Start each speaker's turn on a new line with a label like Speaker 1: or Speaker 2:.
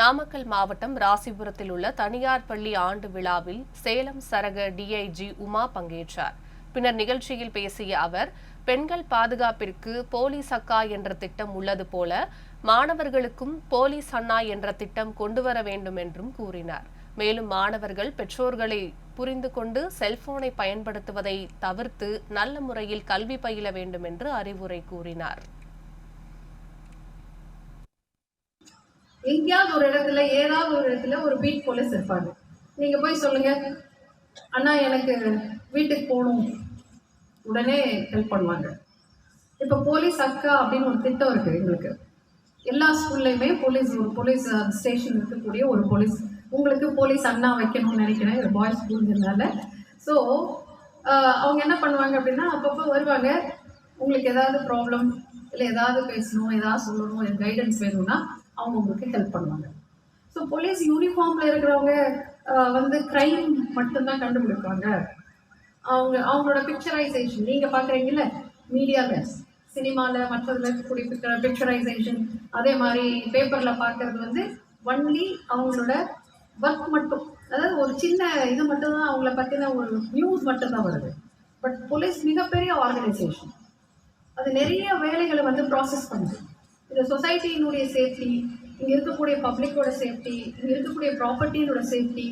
Speaker 1: நாமக்கல் மாவட்டம் ராசிபுரத்தில் உள்ள தனியார் பள்ளி ஆண்டு விழாவில் சேலம் சரக டிஐஜி உமா பங்கேற்றார். பின்னர் நிகழ்ச்சியில் பேசிய அவர் பெண்கள் பாதுகாப்பிற்கு போலீஸ் அக்கா என்ற திட்டம் உள்ளது போல மாணவர்களுக்கும் போலீஸ் அண்ணா என்ற திட்டம் கொண்டு வர வேண்டும் என்றும் கூறினார். மேலும் மாணவர்கள் பெற்றோர்களை புரிந்து கொண்டு செல்போனை பயன்படுத்துவதை தவிர்த்து நல்ல முறையில் கல்வி பயில வேண்டும் என்று அறிவுரை கூறினார்.
Speaker 2: எங்கேயாவது ஒரு இடத்துல ஏதாவது ஒரு இடத்துல ஒரு பீட் போலீஸ் இருப்பாங்க நீங்க போய் சொல்லுங்க. அண்ணா எனக்கு வீட்டுக்கு போகணும். உடனே ஹெல்ப் பண்ணுவாங்க. இப்போ போலீஸ் அக்கா அப்படின்னு ஒரு திட்டம் இருக்கு எங்களுக்கு. எல்லா ஸ்கூல்லையுமே போலீஸ் ஒரு போலீஸ் ஸ்டேஷன் இருக்கக்கூடிய ஒரு போலீஸ். உங்களுக்கு போலீஸ் அண்ணா வைக்கணும்னு நினைக்கிறேன். ஒரு பாய்ஸ் ஸ்கூலுங்கிறதுனால ஸோ அவங்க என்ன பண்ணுவாங்க அப்படின்னா அப்பப்போ வருவாங்க. உங்களுக்கு ஏதாவது ப்ராப்ளம் இல்லை ஏதாவது பேசணும் ஏதாவது சொல்லணும் என் கைடன்ஸ் வேணும்னா அவங்க உங்களுக்கு ஹெல்ப் பண்ணுவாங்க. ஸோ போலீஸ் யூனிஃபார்மில் இருக்கிறவங்க வந்து க்ரைம் மட்டும்தான் கண்டுபிடிப்பாங்க. அவங்க அவங்களோட பிக்சரைசேஷன் நீங்கள் பார்க்குறீங்கல்ல மீடியாவில் சினிமாவில் மற்றதில் இருக்கக்கூடிய பிக்சர் பிக்சரைசேஷன் அதே மாதிரி பேப்பரில் பார்க்கறது வந்து ஒன்லி அவங்களோட ஒர்க் மட்டும். அதாவது ஒரு சின்ன இது மட்டும்தான் அவங்கள பற்றின ஒரு நியூஸ் மட்டும்தான் வருது. பட் போலீஸ் மிகப்பெரிய ஆர்கனைசேஷன் அது நிறைய வேலைகளை வந்து ப்ராசஸ் பண்ணுது. இந்த சொசைட்டியினுடைய சேஃப்டி இங்கே இருக்கக்கூடிய பப்ளிக்கோட சேஃப்டி இங்கே இருக்கக்கூடிய ப்ராப்பர்ட்டியினோட சேஃப்டி